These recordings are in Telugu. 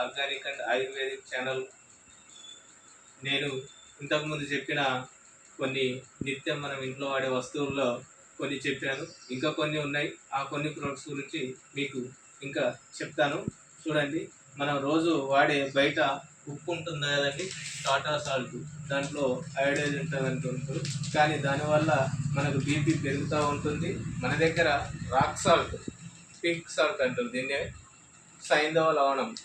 ఆర్గానిక్ అండ్ ఆయుర్వేదిక్ ఛానల్ నేను ఇంతకుముందు చెప్పిన కొన్ని నిత్యం మనం ఇంట్లో వాడే వస్తువుల్లో కొన్ని చెప్పాను ఇంకా కొన్ని ఉన్నాయి. ఆ కొన్ని ప్రొడక్ట్స్ గురించి మీకు ఇంకా చెప్తాను. చూడండి మనం రోజు వాడే బయట ఉప్పు ఉంటుంది కదండి? టాటా సాల్ట్. దాంట్లో అయోడైజ్ ఉంటుంది. అంటుంటారు కానీ దానివల్ల మనకు బీపీ పెరుగుతూ ఉంటుంది. మన దగ్గర రాక్ సాల్ట్ పింక్ సాల్ట్ అంటారు దీన్నే. సైంధవ లవణం.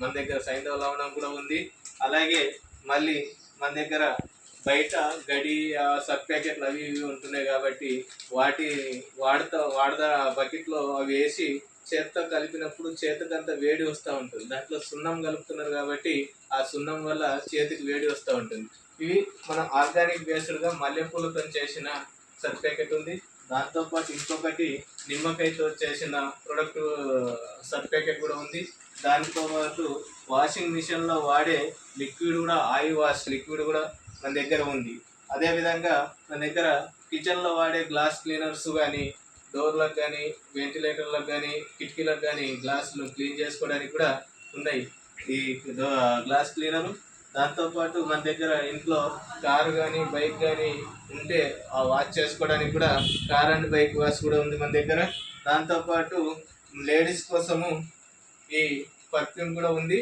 మన దగ్గర సైంధవ లవణం కూడా ఉంది. అలాగే మళ్ళీ మన దగ్గర బయట గడి ఆ సబ్ ప్యాకెట్లు అవి ఇవి ఉంటున్నాయి కాబట్టి వాటి వాడతా వాడదా బకెట్లో అవి వేసి చేత్తో కలిపినప్పుడు చేతికంతా వేడి వస్తూ ఉంటుంది. దాంట్లో సున్నం కలుపుతున్నారు కాబట్టి ఆ సున్నం వల్ల చేతికి వేడి వస్తూ ఉంటుంది. ఇవి మనం ఆర్గానిక్ బేస్డ్గా మల్లెపూలతో చేసిన సబ్ ప్యాకెట్ ఉంది. దాంతోపాటు ఇంకొకటి నిమ్మకాయతో చేసిన ప్రొడక్ట్ సబ్ ప్యాకెట్ కూడా ఉంది. దానితో పాటు వాషింగ్ మిషన్లో వాడే లిక్విడ్ కూడా ఆయిల్ వాష్ లిక్విడ్ కూడా మన దగ్గర ఉంది. అదేవిధంగా మన దగ్గర కిచెన్లో వాడే గ్లాస్ క్లీనర్స్ కానీ డోర్లకు కానీ వెంటిలేటర్లకు కానీ కిటికీలకు కానీ గ్లాసులు క్లీన్ చేసుకోవడానికి కూడా ఉన్నాయి. ఈ దో- గ్లాస్ క్లీనరు దాంతోపాటు మన దగ్గర ఇంట్లో కారు కానీ బైక్ కానీ ఉంటే ఆ వాష్ చేసుకోవడానికి కూడా కార్ అండ్ బైక్ వాష్ కూడా ఉంది మన దగ్గర. దాంతోపాటు లేడీస్ కోసము ఈ పర్ఫ్యూమ్ కూడా ఉంది.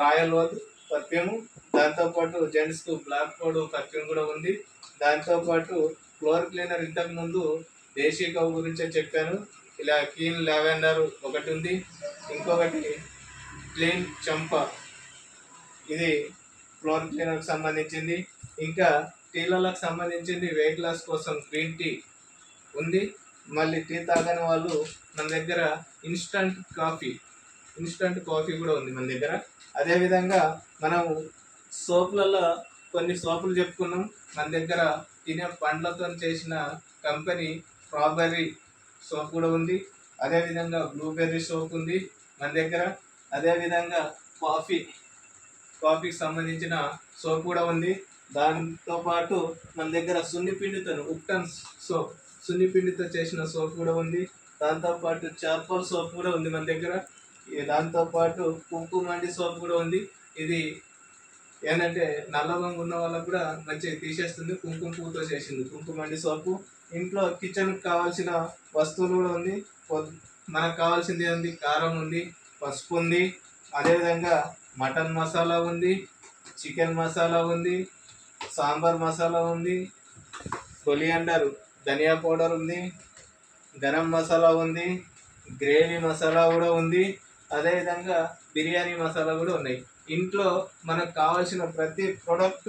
Royal wall perfume. దాంతోపాటు జెంట్స్కు బ్లాక్ కోడ్ పర్ఫ్యూమ్ కూడా ఉంది. దాంతోపాటు ఫ్లోర్ క్లీనర్ ఇంతకుముందు దేశీ కవ్ గురించే చెప్పాను. ఇలా క్లీన్ లావెండర్ ఒకటి ఉంది. ఇంకొకటి క్లీన్ చంప. ఇది ఫ్లోర్ క్లీనర్కి సంబంధించింది. ఇంకా టీలలకు సంబంధించింది వెయిట్ లాస్ కోసం గ్రీన్ టీ ఉంది. మళ్ళీ టీ తాగని వాళ్ళు మన దగ్గర ఇన్స్టంట్ కాఫీ ఇన్స్టంట్ కాఫీ కూడా ఉంది మన దగ్గర. అదేవిధంగా మనం సోపులలో కొన్ని సోపులు చెప్పుకున్నాం. మన దగ్గర తినే పండ్లతో చేసిన కంపెనీ స్ట్రాబెర్రీ సోప్ కూడా ఉంది. అదేవిధంగా బ్లూబెర్రీ సోప్ ఉంది మన దగ్గర. అదేవిధంగా కాఫీ కాఫీకి సంబంధించిన సోప్ కూడా ఉంది. దాంతో పాటు మన దగ్గర సున్నిపిండితో ఉప్టన్ సోప్ సున్నిపిండితో చేసిన సోప్ కూడా ఉంది. దాంతోపాటు చార్కోల్ సోప్ కూడా ఉంది మన దగ్గర. దాంతోపాటు కుంకుమండి సోప్ కూడా ఉంది. ఇది ఏంటంటే నల్లబంగు ఉన్న వాళ్ళకు కూడా మంచిగా తీసేస్తుంది. కుంకుమ పువ్వుతో చేసింది. కుంకుమండి సోపు. ఇంట్లో కిచెన్కి కావాల్సిన వస్తువులు కూడా ఉంది. మనకు కావాల్సింది ఉంది కారం ఉంది పసుపు ఉంది అదేవిధంగా మటన్ మసాలా ఉంది చికెన్ మసాలా ఉంది సాంబార్ మసాలా ఉంది కొలియాండర్ ధనియా పౌడర్ ఉంది గరం మసాలా ఉంది గ్రేవీ మసాలా కూడా ఉంది. అదేవిధంగా బిర్యానీ మసాలా కూడా ఉన్నాయి. ఇంట్లో మనకు కావాల్సిన ప్రతి ప్రోడక్ట్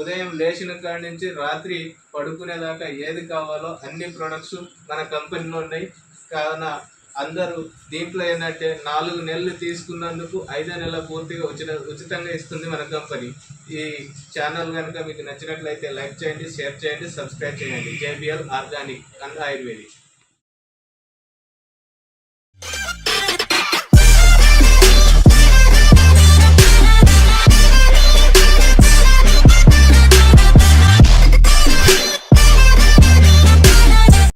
ఉదయం లేచిన కాడి నుంచి రాత్రి పడుకునేదాకా ఏది కావాలో అన్ని ప్రొడక్ట్స్ మన కంపెనీలో ఉన్నాయి. కావున అందరూ దీంట్లో ఏంటంటే నాలుగు నెలలు తీసుకున్నందుకు ఐదో నెల పూర్తిగా ఉచిత ఉచితంగా ఇస్తుంది మన కంపెనీ ఈ ఛానల్ కనుక మీకు నచ్చినట్లయితే లైక్ చేయండి షేర్ చేయండి సబ్స్క్రైబ్ చేయండి. JBL organic and ayurvedic.